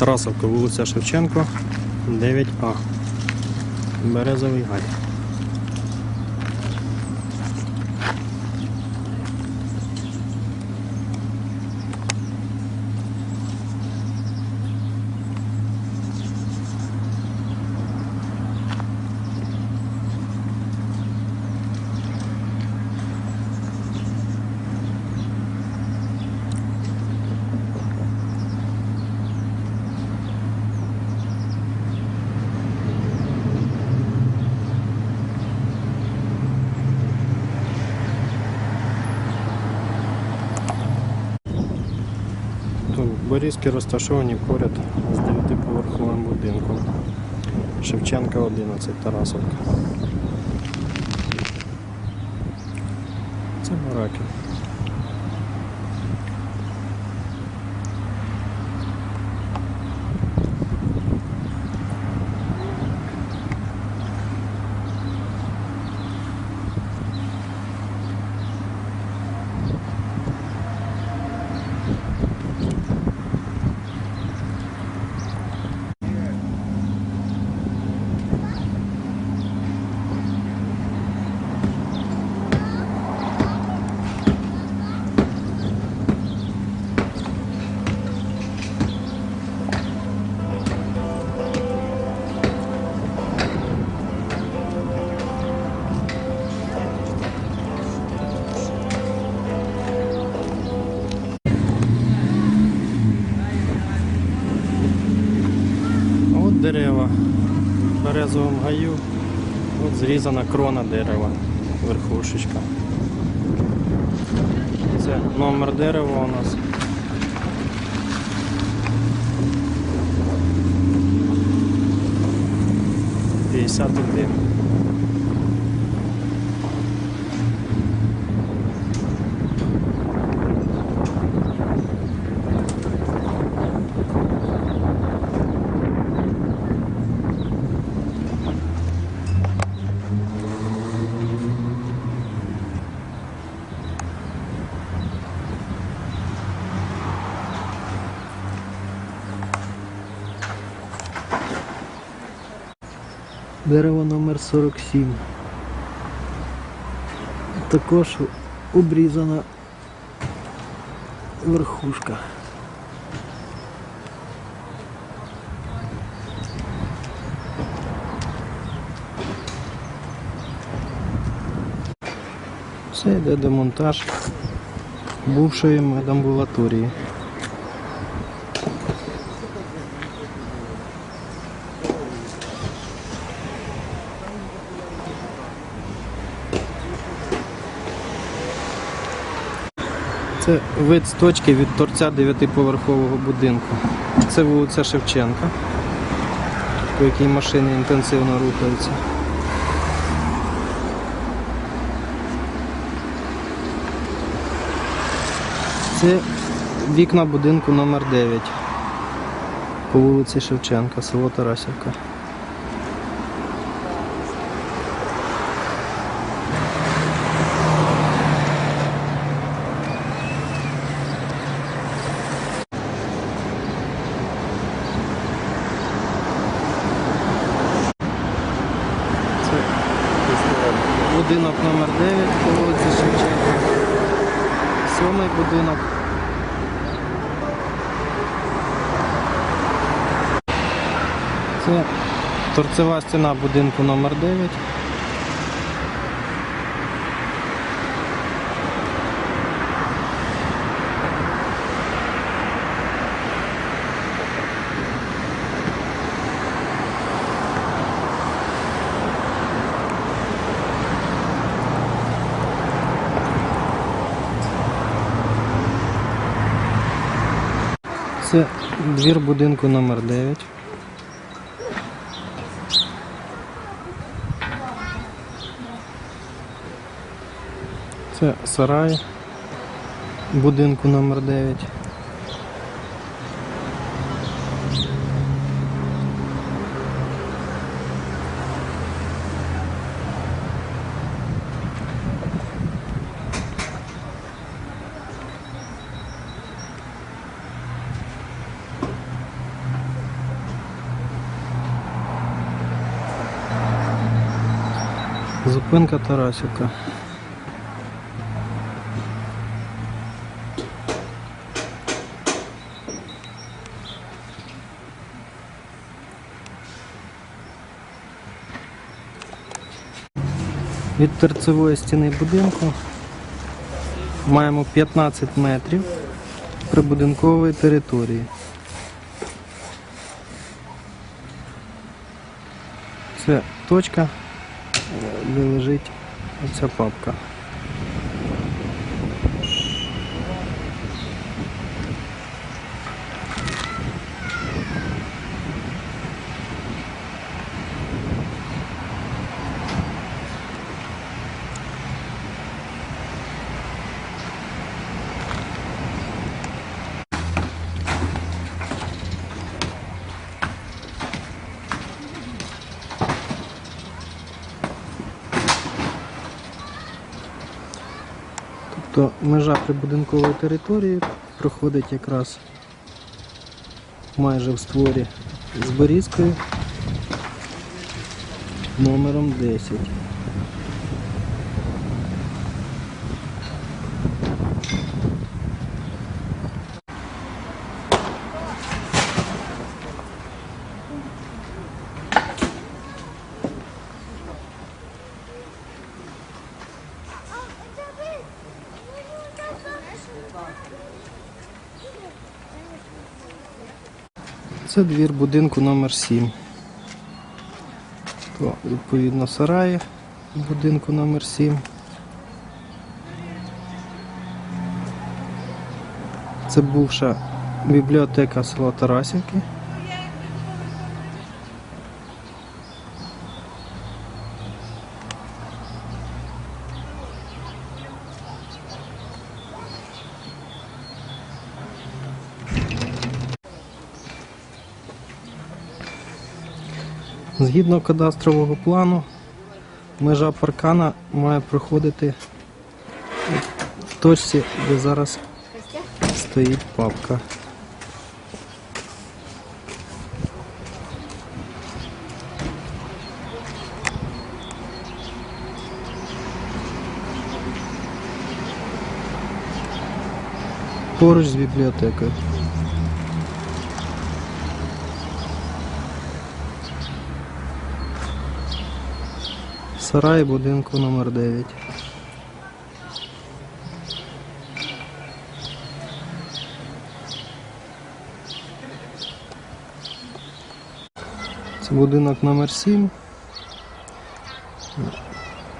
Тарасовка, вулиця Шевченко, 9А. Березовий гай. Тут розташовані поряд з 9-поверховим будинком. Шевченка 11, Тарасовка. Це бараки. Гаю. От зрізана крона дерева. Верхушечка. Це номер дерева у нас. П'ятдесят один. Дерево номер 47. Також обрізана верхушка. Все йде демонтаж бувшої медамбулаторії. Це вид з точки від торця дев'ятиповерхового будинку. Це вулиця Шевченка, по якій машини інтенсивно рухаються. Це вікна будинку номер 9 по вулиці Шевченка, село Тарасівка. Це будинок номер 9 по вулиці Шевченка. Сьомий будинок. Це торцева стіна будинку номер 9 Це двір будинку номер 9 Це сарай будинку номер 9 Зупинка Тарасівка. Від торцевої стіни будинку маємо 15 метрів прибудинкової території. Це точка, де лежить оця папка. Тобто межа прибудинкової території проходить якраз майже в створі з Борізкою номером 10. Це двір будинку номер 7. То, відповідно, сараї будинку номер 7. Це бувша бібліотека села Тарасівки. Згідно кадастрового плану, межа паркана має проходити в точці, де зараз стоїть папка. Поруч з бібліотекою. Сарай будинку номер 9. Це будинок номер 7.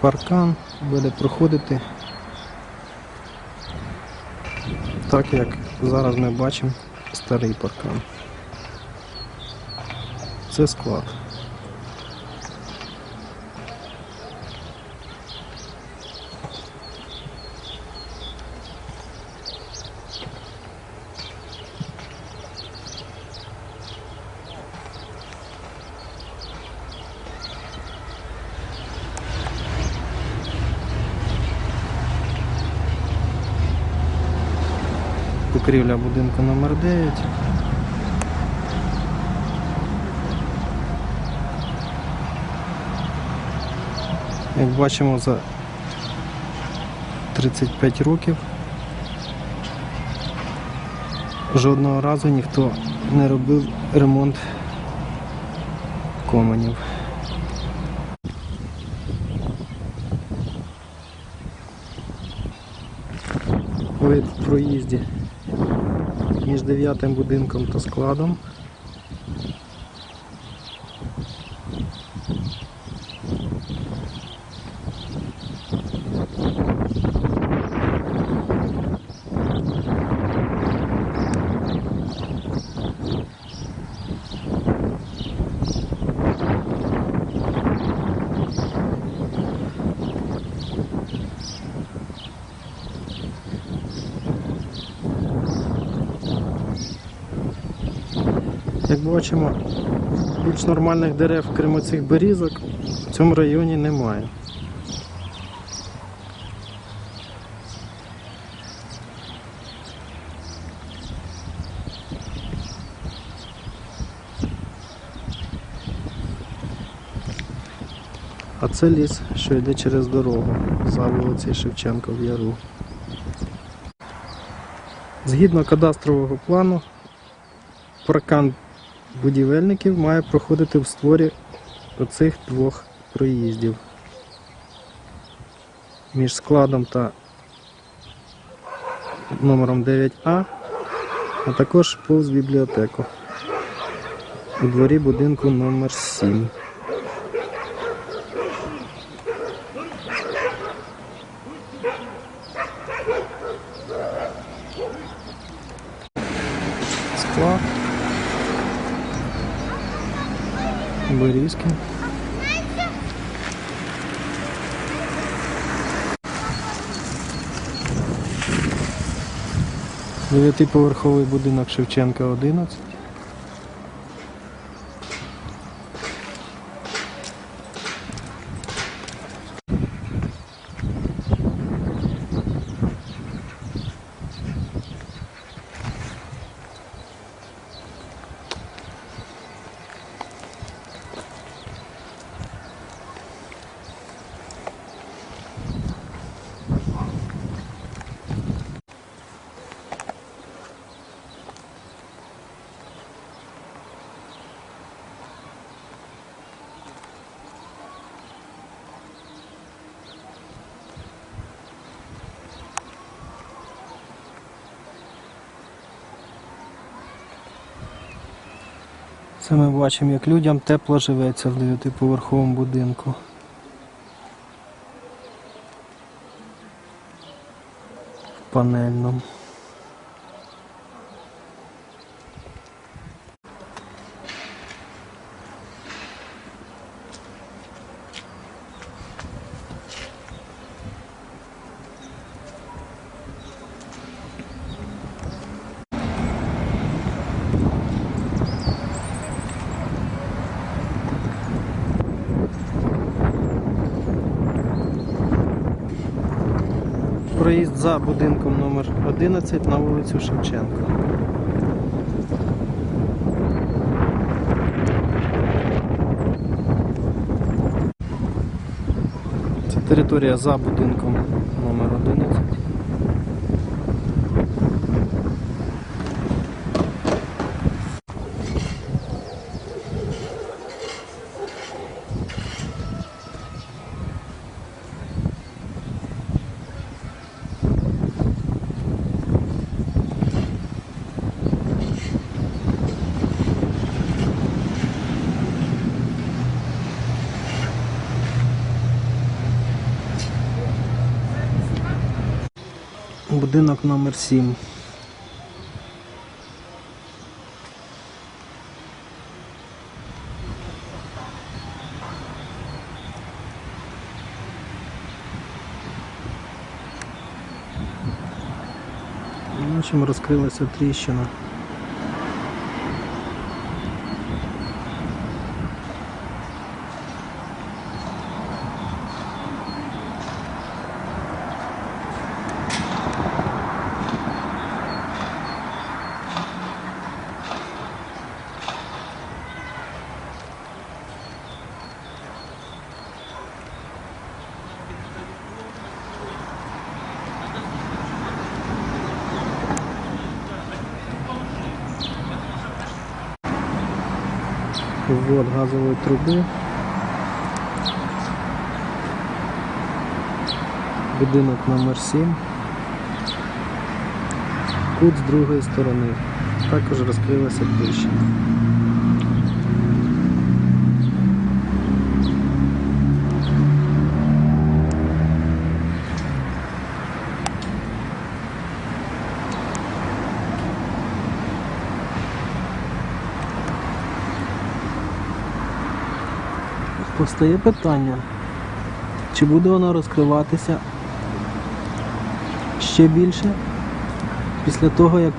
Паркан буде проходити так, як зараз ми бачимо старий паркан. Це склад. Покрівля будинку номер 9. Як бачимо, за 35 років жодного разу ніхто не робив ремонт коменів. Вид в проїзді між дев'ятим будинком та складом. Як бачимо, більш нормальних дерев, крім цих берізок, в цьому районі немає. А це ліс, що йде через дорогу за вулицею Шевченка в Яру. Згідно кадастрового плану, паркан будівельників має проходити в створі оцих двох проїздів між складом та номером 9А, а також повз бібліотеку у дворі будинку номер 7. Склад. Берізки. Дев'ятиповерховий будинок Шевченка 11. Це ми бачимо, як людям тепло живеться в дев'ятиповерховому будинку. В панельному. Проїзд за будинком номер 11 на вулицю Шевченка. Це територія за будинком номер 11. Будинок номер 7. Бачимо, розкрилася тріщина. Ввод газової труби. Будинок номер 7. Кут з другої сторони. Також розкрилася тріщина. Постає питання, чи буде вона розкриватися ще більше після того, як